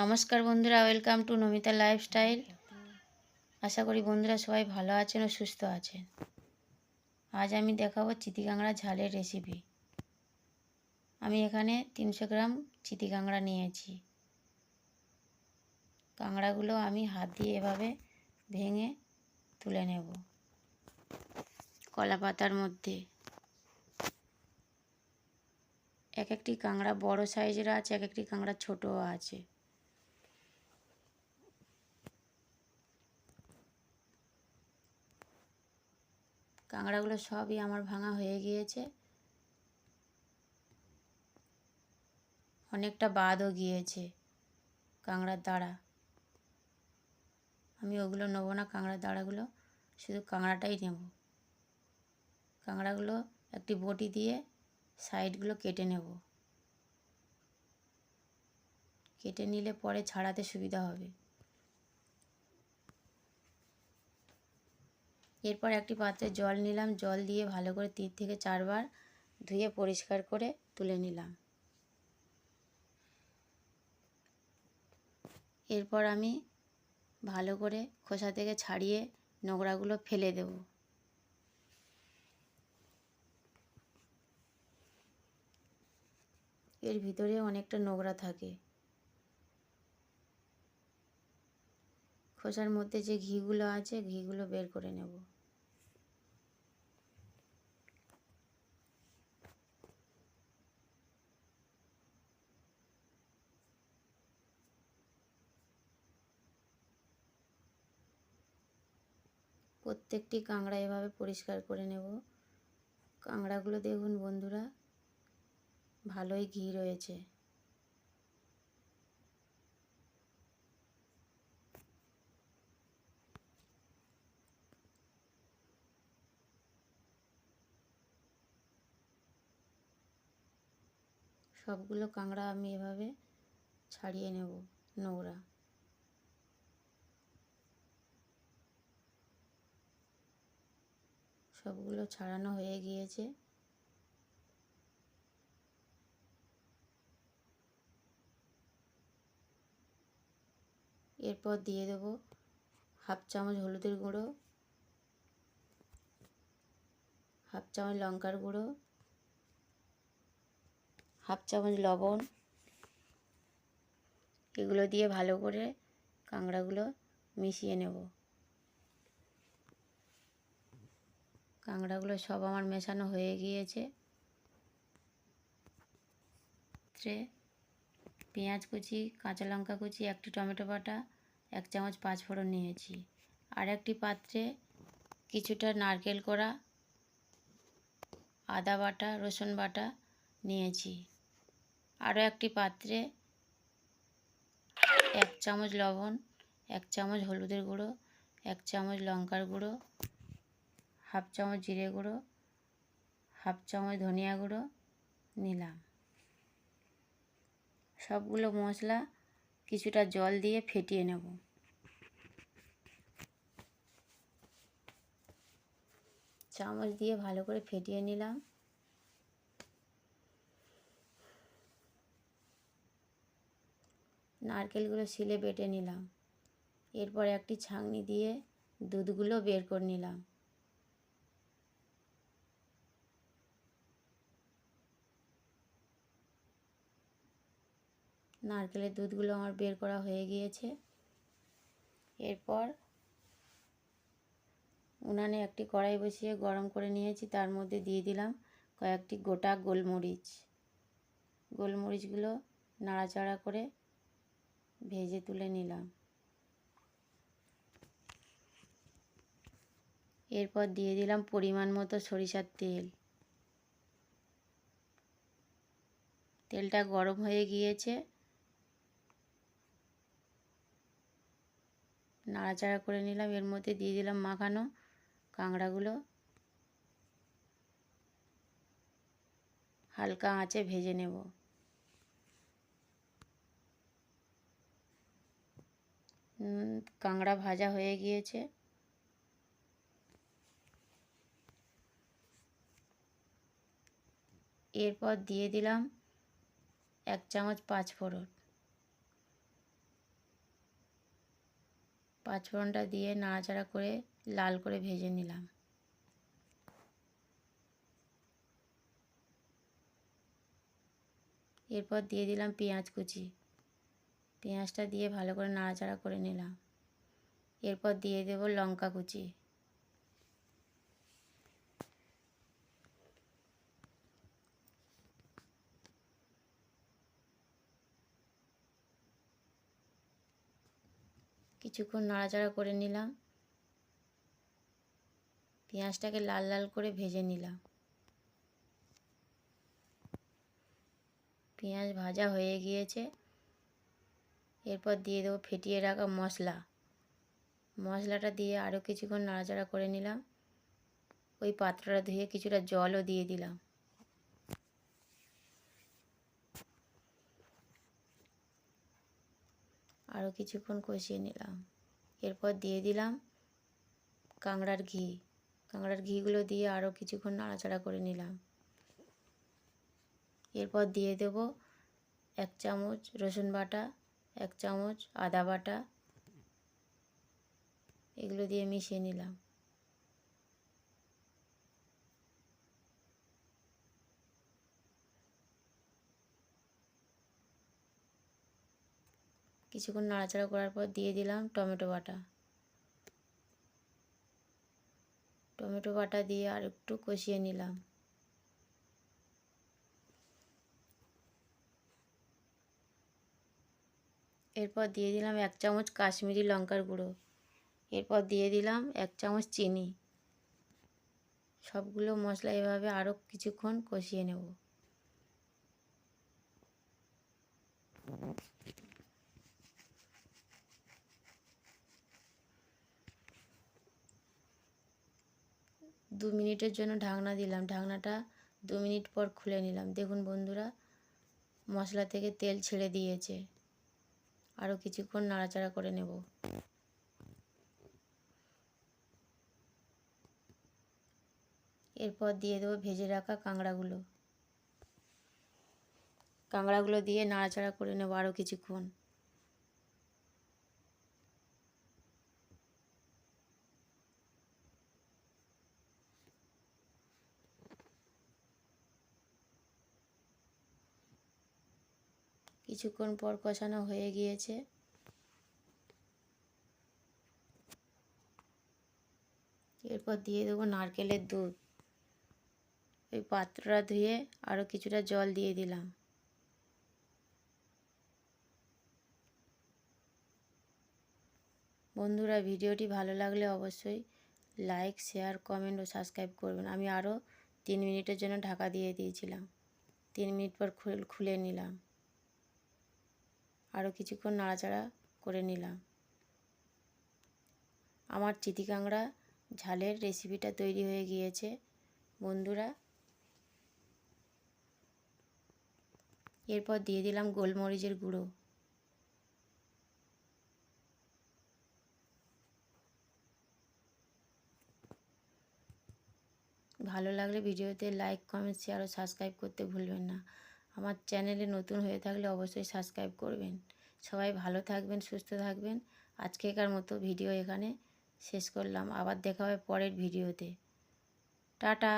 নমস্কার বন্ধুরা welcome to Namita lifestyle আশা করি বন্ধুরা সবাই ভালো আছেন ও সুস্থ আছেন। আজ আমি দেখাবো চিতিকাংড়া ঝালের রেসিপি আমি এখানে তিনশো গ্রাম চিতিকাংড়া নিয়েছি। কাংড়াগুলো আমি হাত দিয়ে এভাবে ভেঙে তুলে নেব। কলা পাতার মধ্যে। এক একটি কাঁকড়া বড় সাইজের আছে, এক একটি কাঁকড়া ছোটও আছে। কাঁকড়াগুলো সবই আমার ভাঙা হয়ে গিয়েছে। অনেকটা বাদও গিয়েছে কাঁকড়ার দাঁড়া আমি ওগুলো নেব না, কাঁকড়ার দাঁড়াগুলো শুধু কাঁকড়াটাই নেব। কাঁকড়াগুলো একটি বটি দিয়ে সাইডগুলো কেটে নেব। কেটে নিলে পরে ছাড়াতে সুবিধা হবে। এরপর একটি পাত্রে জল নিলাম। জল দিয়ে ভালো করে তিন থেকে চারবার ধুয়ে পরিষ্কার করে তুলে নিলাম। এরপর আমি ভালো করে খোসা থেকে ছাড়িয়ে নোংরাগুলো ফেলে দেব। এর ভিতরে অনেকটা নোংরা থাকে। খোসার মধ্যে যে ঘিগুলো আছে, ঘিগুলো বের করে নেব। প্রত্যেকটি কাঁকড়া এভাবে পরিষ্কার করে নেব। কাঁকড়াগুলো দেখুন বন্ধুরা, ভালোই ঘি রয়েছে। সবগুলো কাঁকড়া আমি এভাবে ছাড়িয়ে নেব নোংরা। সবগুলো ছাড়ানো হয়ে গিয়েছে। এরপর দিয়ে দেব হাফ চামচ হলুদের গুঁড়ো, হাফ চামচ লঙ্কার গুঁড়ো, হাফ চামচ লবণ। এগুলো দিয়ে ভালো করে কাঁকড়াগুলো মিশিয়ে নেব। কাঁকড়াগুলো সব আমার মেশানো হয়ে গিয়েছে। পেঁয়াজ কুচি, কাঁচা লঙ্কা কুচি, একটি টমেটো বাটা, এক চামচ পাঁচফোড়ন নিয়েছি। আর একটি পাত্রে কিছুটা নারকেল কোড়া, আদা বাটা, রসুন বাটা নিয়েছি। আরও একটি পাত্রে এক চামচ লবণ, এক চামচ হলুদের গুঁড়ো, এক চামচ লঙ্কার গুঁড়ো হাফ চামচ জিরে গুঁড়ো, হাফ চামচ ধনিয়া গুঁড়ো, নিলাম। সবগুলো মশলা কিছুটা জল দিয়ে ফেটিয়ে নেব। চামচ দিয়ে ভালো করে ফেটিয়ে নিলাম। নারকেলগুলো শিলে বেটে নিলাম। এরপর একটি ছাঁকনি দিয়ে দুধগুলো বের করে নিলাম। নারকেলের দুধগুলো আমার বের করা হয়ে গিয়েছে। এরপর উনানে একটি কড়াই বসিয়ে গরম করে নিয়েছি, তার মধ্যে দিয়ে দিলাম কয়েকটি গোটা গোলমরিচ। গোলমরিচগুলো নাড়াচাড়া করে ভেজে তুলে নিলাম। এরপর দিয়ে দিলাম পরিমাণ মতো সরিষার তেল। তেলটা গরম হয়ে গিয়েছে নাড়াচাড়া করে নিলাম। এর মধ্যে দিয়ে দিলাম মাখানো কাঁকড়াগুলো। হালকা আঁচে ভেজে নেব। কাঁকড়া ভাজা হয়ে গিয়েছে। এরপর দিয়ে দিলাম এক চামচ পাঁচফোড়ন। পাঁচফোড়নটা দিয়ে নাড়াচাড়া করে লাল করে ভেজে নিলাম। এরপর দিয়ে দিলাম পেঁয়াজ কুচি। পেঁয়াজটা দিয়ে ভালো করে নাড়াচাড়া করে নিলাম। এরপর দিয়ে দেব লঙ্কা কুচি। কিছুক্ষণ নাড়াচাড়া করে নিলাম। পেঁয়াজটাকে লাল লাল করে ভেজে নিলাম। পেঁয়াজ ভাজা হয়ে গিয়েছে। এরপর দিয়ে দেবো ফেটিয়ে রাখা মশলা। মশলাটা দিয়ে আরও কিছুক্ষণ নাড়াচাড়া করে নিলাম। ওই পাত্রটা ধুয়ে কিছুটা জলও দিয়ে দিলাম আরও কিছুক্ষণ কষিয়ে নিলাম। এরপর দিয়ে দিলাম কাঁকড়ার ঘি। কাঁকড়ার ঘিগুলো দিয়ে আরও কিছুক্ষণ নাড়াচাড়া করে নিলাম। এরপর দিয়ে দেব এক চামচ রসুন বাটা, এক চামচ আদা বাটা। এগুলো দিয়ে মিশিয়ে নিলাম। কিছুক্ষণ নাড়াচাড়া করার পর দিয়ে দিলাম টমেটো বাটা। টমেটো বাটা দিয়ে আর একটু কষিয়ে নিলাম। এরপর দিয়ে দিলাম এক চামচ কাশ্মীরি লঙ্কার গুঁড়ো। এরপর দিয়ে দিলাম এক চামচ চিনি। সবগুলো মশলা এভাবে আরও কিছুক্ষণ কষিয়ে নেব। দু মিনিটের জন্য ঢাকনা দিলাম। ঢাকনাটা দু মিনিট পর খুলে নিলাম। দেখুন বন্ধুরা, মশলা থেকে তেল ছেড়ে দিয়েছে। আরও কিছুক্ষণ নাড়াচাড়া করে নেব। এরপর দিয়ে দেবো ভেজে রাখা কাঁকড়াগুলো। কাঁকড়াগুলো দিয়ে নাড়াচাড়া করে নেব আরও কিছুক্ষণ। কিছুক্ষণ পর কষানো হয়ে গিয়েছে। এরপর দিয়ে দেবো নারকেলের দুধ। ওই পাত্রটা ধুয়ে আরও কিছুটা জল দিয়ে দিলাম। বন্ধুরা, ভিডিওটি ভালো লাগলে অবশ্যই লাইক, শেয়ার, কমেন্ট ও সাবস্ক্রাইব করবেন। আমি আরও তিন মিনিটের জন্য ঢাকা দিয়ে দিয়েছিলাম। তিন মিনিট পর খুলে নিলাম। আরও কিছুক্ষণ নাড়াচাড়া করে নিলাম। আমার চিতিকাংড়া ঝালের রেসিপিটা তৈরি হয়ে গিয়েছে। বন্ধুরা, এরপর দিয়ে দিলাম গোলমরিচের গুঁড়ো। ভালো লাগলে ভিডিওতে লাইক, কমেন্ট, শেয়ার ও সাবস্ক্রাইব করতে ভুলবেন না। আমার চ্যানেলে নতুন হয়ে থাকলে অবশ্যই সাবস্ক্রাইব করবেন। সবাই ভালো থাকবেন, সুস্থ থাকবেন। আজকেকার মতো ভিডিও এখানে শেষ করলাম। আবার দেখা হবে পরের ভিডিওতে। টাটা।